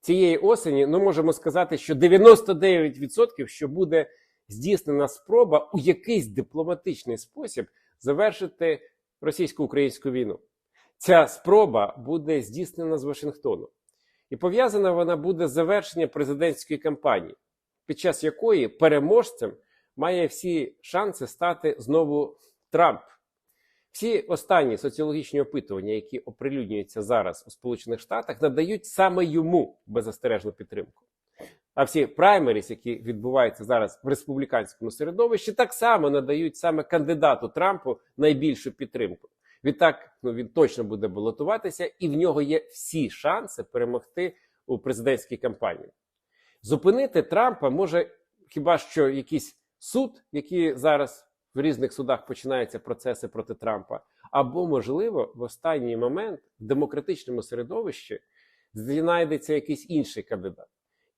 цієї осені, ну можемо сказати, що 99% що буде здійснена спроба у якийсь дипломатичний спосіб завершити російсько-українську війну. Ця спроба буде здійснена з Вашингтону. І пов'язана вона буде з завершенням президентської кампанії, під час якої переможцем має всі шанси стати знову Трамп. Всі останні соціологічні опитування, які оприлюднюються зараз у Сполучених Штатах, надають саме йому беззастережну підтримку. А всі праймеріс, які відбуваються зараз в республіканському середовищі, так само надають саме кандидату Трампу найбільшу підтримку. Відтак, ну він точно буде балотуватися, і в нього є всі шанси перемогти у президентській кампанії. Зупинити Трампа може хіба що якийсь суд, який зараз в різних судах починаються процеси проти Трампа, або, можливо, в останній момент в демократичному середовищі знайдеться якийсь інший кандидат,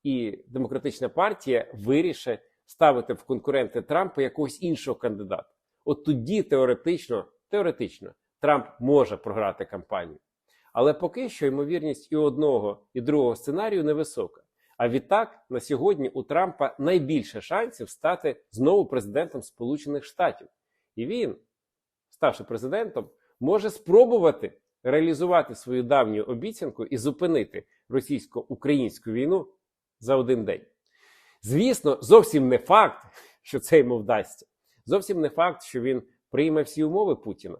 і демократична партія вирішить ставити в конкуренти Трампа якогось іншого кандидата. От тоді теоретично, теоретично Трамп може програти кампанію. Але поки що ймовірність і одного, і другого сценарію невисока. А відтак на сьогодні у Трампа найбільше шансів стати знову президентом Сполучених Штатів. І він, ставши президентом, може спробувати реалізувати свою давню обіцянку і зупинити російсько-українську війну за один день. Звісно, зовсім не факт, що це йому вдасться. Зовсім не факт, що він прийме всі умови Путіна,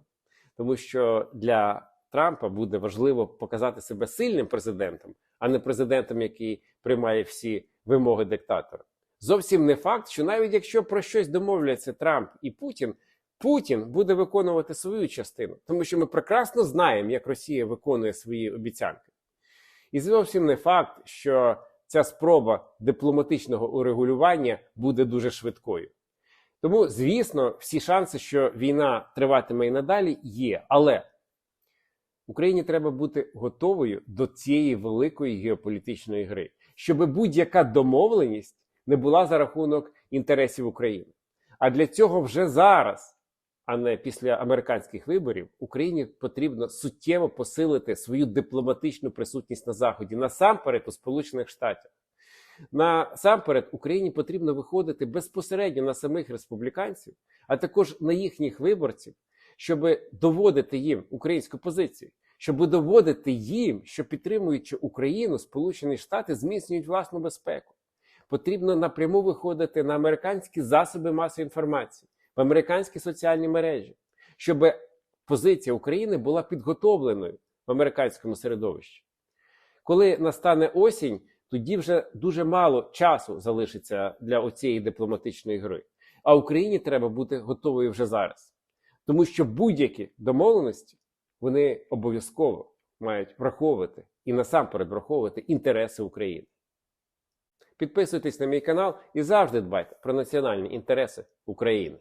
тому що для Трампа буде важливо показати себе сильним президентом, а не президентом, який приймає всі вимоги диктатора. Зовсім не факт, що навіть якщо про щось домовляться Трамп і Путін, Путін буде виконувати свою частину, тому що ми прекрасно знаємо, як Росія виконує свої обіцянки. І зовсім не факт, що ця спроба дипломатичного урегулювання буде дуже швидкою. Тому, звісно, всі шанси, що війна триватиме і надалі, є. Але Україні треба бути готовою до цієї великої геополітичної гри, щоб будь-яка домовленість не була за рахунок інтересів України. А для цього вже зараз, а не після американських виборів, Україні потрібно суттєво посилити свою дипломатичну присутність на Заході, насамперед у Сполучених Штатах. Насамперед, Україні потрібно виходити безпосередньо на самих республіканців, а також на їхніх виборців, щоб доводити їм українську позицію, щоб доводити їм, що підтримуючи Україну, Сполучені Штати зміцнюють власну безпеку. Потрібно напряму виходити на американські засоби масової інформації, в американські соціальні мережі, щоб позиція України була підготовленою в американському середовищі. Коли настане осінь, тоді вже дуже мало часу залишиться для оцієї дипломатичної гри. А Україні треба бути готовою вже зараз. Тому що будь-які домовленості вони обов'язково мають враховувати і насамперед враховувати інтереси України. Підписуйтесь на мій канал і завжди дбайте про національні інтереси України.